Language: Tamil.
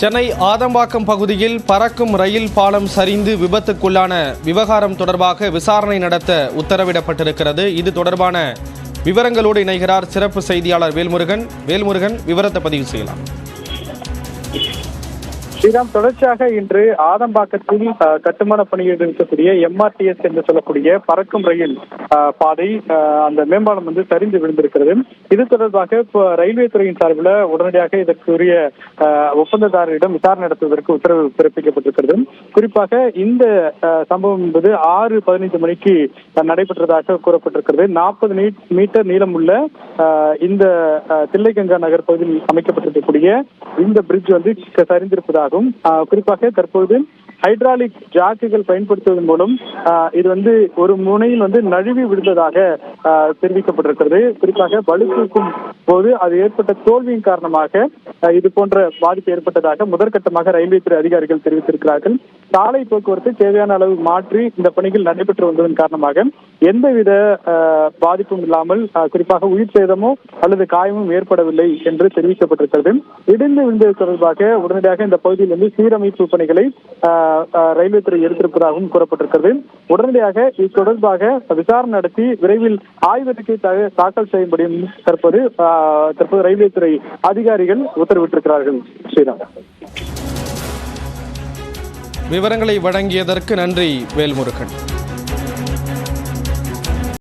சென்னை ஆதம்பாக்கம் பகுதியில் பறக்கும் ரயில் பாலம் சரிந்து விபத்துக்குள்ளான விவகாரம் தொடர்பாக விசாரணை நடத்த உத்தரவிடப்பட்டிருக்கிறது. இது தொடர்பான விவரங்களோடு இணைகிறார் சிறப்பு செய்தியாளர் வேல்முருகன். வேல்முருகன் விவரத்தை பதிவு செய்யலாம். ஸ்ரீராம் தொடர்ச்சியாக இன்று ஆதம்பாக்கத்தில் கட்டுமான பணியில் இருக்கக்கூடிய எம்ஆர்டிஎஸ் என்று சொல்லக்கூடிய பறக்கும் ரயில் பாதை அந்த மேம்பாலம் வந்து சரிந்து விழுந்திருக்கிறது. இது தொடர்பாக இப்போ ரயில்வே துறையின் சார்பில் உடனடியாக இதற்குரிய ஒப்பந்ததாரரிடம் விசாரணை நடத்துவதற்கு உத்தரவு பிறப்பிக்கப்பட்டிருக்கிறது. குறிப்பாக இந்த சம்பவம் என்பது ஆறு பதினைந்து மணிக்கு நடைபெற்றதாக கூறப்பட்டிருக்கிறது. நாற்பது மீட்டர் நீளமுள்ள உள்ள இந்த தில்லைகங்கா நகர் பகுதியில் அமைக்கப்பட்டிருக்கக்கூடிய இந்த பிரிட்ஜ் வந்து சரிந்திருப்பதாக ஆகும். குறிப்பாக தற்போது ஹைட்ராலிக் ஜாக்குகள் பயன்படுத்துவதன் மூலம் இது வந்து ஒரு முனையில் வந்து நழுவி விழுந்ததாக தெரிவிக்கப்பட்டிருக்கிறது. குறிப்பாக பளு போது அது ஏற்பட்ட தோல்வியின் காரணமாக இது போன்ற பாதிப்பு ஏற்பட்டதாக முதற்கட்டமாக ரயில்வே துறை அதிகாரிகள் தெரிவித்திருக்கிறார்கள். சாலை போக்குவரத்து தேவையான அளவு மாற்றி இந்த பணிகள் நடைபெற்று வந்ததன் காரணமாக எந்தவித பாதிப்பும் இல்லாமல் குறிப்பாக உயிர் சேதமோ அல்லது காயமும் ஏற்படவில்லை என்று தெரிவிக்கப்பட்டிருக்கிறது. இடிந்து விழுந்தது தொடர்பாக உடனடியாக இந்த பகுதியில் இருந்து சீரமைப்பு பணிகளை அஹ், ரயில்வே துறை எடுத்திருப்பதாகவும் கூறப்பட்டிருக்கிறது. உடனடியாக இது தொடர்பாக விசாரணை நடத்தி விரைவில் ஆய்வறிக்கை தாக்கல் செய்யும்படியும் தற்போது தற்போது ரயில்வே துறை அதிகாரிகள் உத்தரவிட்டிருக்கிறார்கள். ஸ்ரீராம். விவரங்களை வழங்கியதற்கு நன்றி வேல்முருகன்.